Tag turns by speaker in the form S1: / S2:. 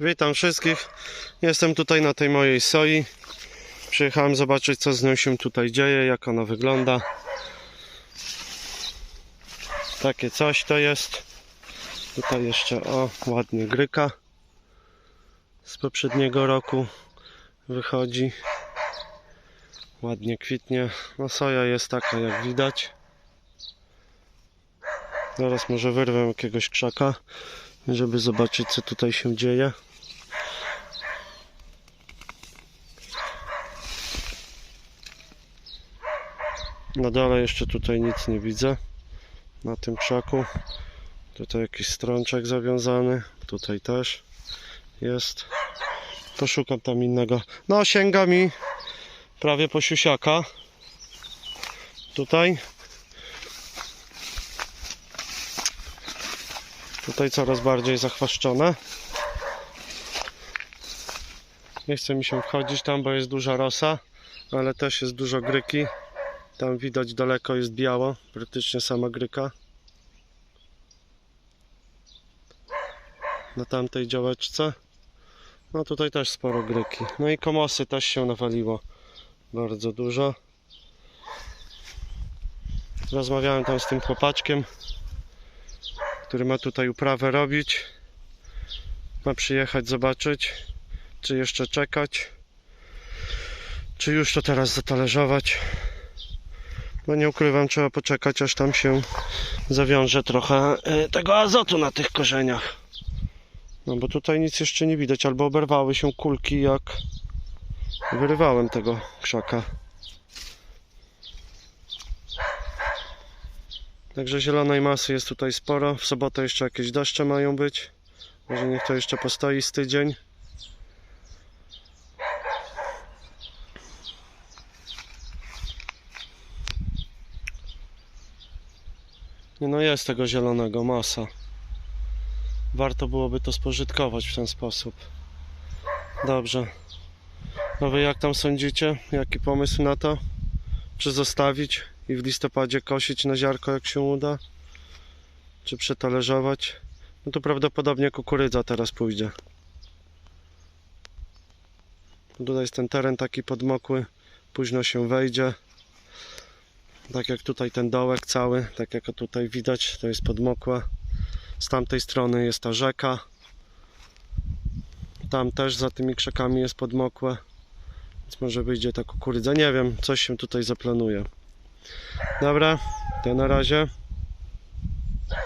S1: Witam wszystkich. Jestem tutaj na tej mojej soi. Przyjechałem zobaczyć co z nią się tutaj dzieje, jak ona wygląda. Takie coś to jest. Tutaj jeszcze o ładnie gryka z poprzedniego roku wychodzi. Ładnie kwitnie. No soja jest taka jak widać. Zaraz może wyrwę jakiegoś krzaka, żeby zobaczyć co tutaj się dzieje. Na dole jeszcze tutaj nic nie widzę. Na tym krzaku. Tutaj jakiś strączek zawiązany. Tutaj też jest. Poszukam tam innego. No sięga mi prawie po siusiaka. Tutaj. Tutaj coraz bardziej zachwaszczone. Nie chce mi się wchodzić tam, bo jest duża rosa, ale też jest dużo gryki. Tam widać daleko jest biało, praktycznie sama gryka. Na tamtej działeczce. No tutaj też sporo gryki. No i komosy też się nawaliło bardzo dużo. Rozmawiałem tam z tym chłopaczkiem, który ma tutaj uprawę robić. Ma przyjechać zobaczyć, czy jeszcze czekać, czy już to teraz zatalerzować. No nie ukrywam, trzeba poczekać, aż tam się zawiąże trochę e, tego azotu na tych korzeniach. No bo tutaj nic jeszcze nie widać, albo oberwały się kulki, jak wyrywałem tego krzaka. Także zielonej masy jest tutaj sporo. W sobotę jeszcze jakieś deszcze mają być. Może niech to jeszcze postoi z tydzień. Nie no jest tego zielonego masa. Warto byłoby to spożytkować w ten sposób. Dobrze. No wy jak tam sądzicie? Jaki pomysł na to? Czy zostawić i w listopadzie kosić na ziarko jak się uda? Czy przetalerzować? No to prawdopodobnie kukurydza teraz pójdzie. Tutaj jest ten teren taki podmokły. Późno się wejdzie. Tak jak tutaj ten dołek cały, tak jak tutaj widać, to jest podmokłe. Z tamtej strony jest ta rzeka. Tam też za tymi krzakami jest podmokłe. Więc może wyjdzie ta kukurydza. Nie wiem, coś się tutaj zaplanuje. Dobra, to na razie.